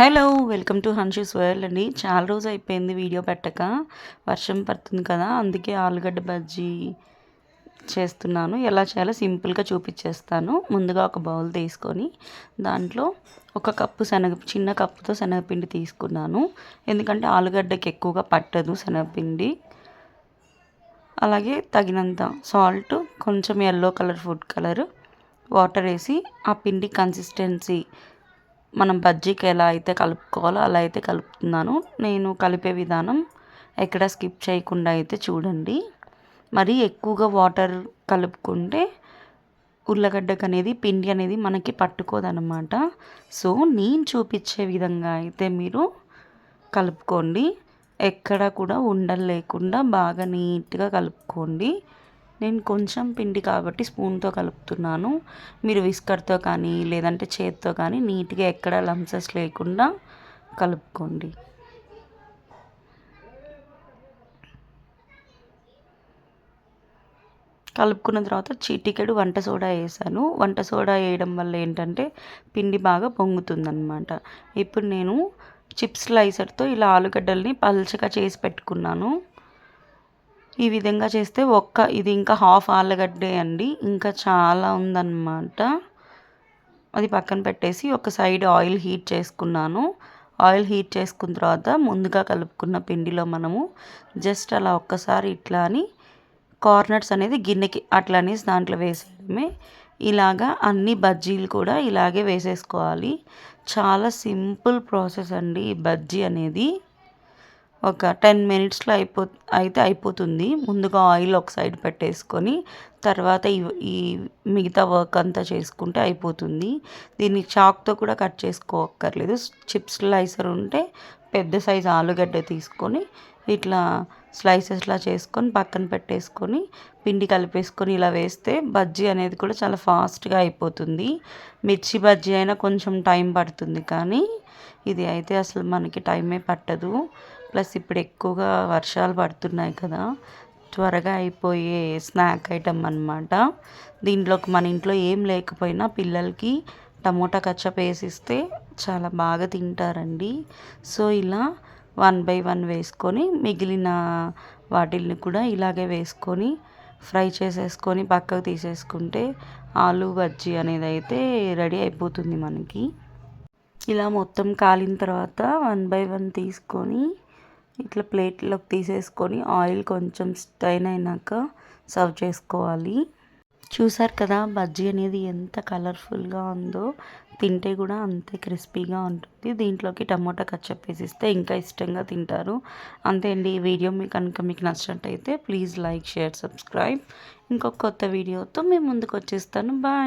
Hello welcome to హన్షూస్ world అండి. చాలా రోజు అయిపోయింది వీడియో పెట్టక. వర్షం పడుతుంది కదా అందుకే ఆలుగడ్డ బజ్జీ చేస్తున్నాను. ఎలా చేయాలో సింపుల్గా చూపించేస్తాను ముందుగా ఒక బౌల్ తీసుకొని దాంట్లో ఒక కప్పు శనగ చిన్న కప్పుతో శనగపిండి తీసుకున్నాను. ఎందుకంటే ఆలుగడ్డకి ఎక్కువగా పట్టదు శనగపిండి. అలాగే తగినంత సాల్ట్ కొంచెం yellow colour food colour water వేసి ఆ పిండి కన్సిస్టెన్సీ మనం బజ్జీకి ఎలా అయితే కలుపుకోవాలో అలా అయితే కలుపుతున్నాను. నేను కలిపే విధానం ఎక్కడ స్కిప్ చేయకుండా అయితే చూడండి. మరి ఎక్కువగా వాటర్ కలుపుకుంటే ఉల్లగడ్డకు అనేది పిండి అనేది మనకి పట్టుకోదనమాట సో నేను చూపించే విధంగా అయితే మీరు కలుపుకోండి. ఎక్కడ కూడా ఉండలు లేకుండా బాగా నీట్గా కలుపుకోండి. నేను కొంచెం పిండి కాబట్టి స్పూన్తో కలుపుతున్నాను. మీరు విస్కర్తో కానీ లేదంటే చేత్తో కానీ నీట్గా ఎక్కడ లంసెస్ లేకుండా కలుపుకోండి. కలుపుకున్న తర్వాత చిటికెడు వంట సోడా వేసాను. వంట సోడా వేయడం వల్ల ఏంటంటే పిండి బాగా పొంగుతుందన్నమాట. ఇప్పుడు నేను చిప్స్ స్లైసర్తో ఇలా ఆలుగడ్డల్ని పల్చగా చేసి పెట్టుకున్నాను. ఈ విధంగా చేస్తే ఒక్క ఇది ఇంకా హాఫ్ ఆలుగడ్డే అండి. ఇంకా చాలా ఉందన్నమాట. అది పక్కన పెట్టేసి ఒక సైడ్ ఆయిల్ హీట్ చేసుకున్నాను. ఆయిల్ హీట్ చేసుకున్న తర్వాత ముందుగా కలుపుకున్న పిండిలో మనము జస్ట్ అలా ఒక్కసారి ఇట్లా అని కార్నర్స్ అనేది గిన్నెకి అట్లా అనేసి దాంట్లో వేసేయడమే. ఇలాగా అన్ని బజ్జీలు కూడా ఇలాగే వేసేసుకోవాలి. చాలా సింపుల్ ప్రాసెస్ అండి ఈ బజ్జీ అనేది. ఒక టెన్ మినిట్స్లో అయిపో అయితే అయిపోతుంది. ముందుగా ఆయిల్ ఒక సైడ్ పెట్టేసుకొని తర్వాత ఈ మిగతా వర్క్ అంతా చేసుకుంటే అయిపోతుంది. దీన్ని చాక్తో కూడా కట్ చేసుకోక్కర్లేదు. చిప్స్ స్లైసర్ ఉంటే పెద్ద సైజు ఆలుగడ్డ తీసుకొని ఇట్లా స్లైసెస్లా చేసుకొని పక్కన పెట్టేసుకొని పిండి కలిపేసుకొని ఇలా వేస్తే బజ్జీ అనేది కూడా చాలా ఫాస్ట్గా అయిపోతుంది. మిర్చి బజ్జీ అయినా కొంచెం టైం పడుతుంది కానీ ఇది అయితే అసలు మనకి టైమే పట్టదు. ప్లస్ ఇప్పుడు ఎక్కువగా వర్షాలు పడుతున్నాయి కదా త్వరగా అయిపోయే స్నాక్ ఐటమ్ అనమాట దీంట్లోకి మన ఇంట్లో ఏం లేకపోయినా పిల్లలకి టమోటా కచ్చప్ వేసిస్తే చాలా బాగా తింటారండి. సో ఇలా వన్ బై వన్ వేసుకొని మిగిలిన వాటిల్ని కూడా ఇలాగే వేసుకొని ఫ్రై చేసేసుకొని పక్కకు తీసేసుకుంటే ఆలు బజ్జీ అనేది అయితే రెడీ అయిపోతుంది మనకి. ఇలా మొత్తం కాలిన తర్వాత వన్ బై వన్ తీసుకొని ఇట్లా ప్లేట్లోకి తీసేసుకొని ఆయిల్ కొంచెం స్టైన్ అయినాక సర్వ్ చేసుకోవాలి. చూసారు కదా బజ్జీ అనేది ఎంత కలర్ఫుల్గా ఉందో. తింటే కూడా అంతే క్రిస్పీగా ఉంటుంది. దీంట్లోకి టమోటా కచ్చప్ వేసిస్తే ఇంకా ఇష్టంగా తింటారు. అంతే అండి ఈ వీడియో మీకు కనుక మీకు నచ్చినట్టయితే ప్లీజ్ లైక్ షేర్ సబ్స్క్రైబ్. ఇంకొక కొత్త వీడియోతో మేము ముందుకు వచ్చేస్తాను. బాయ్.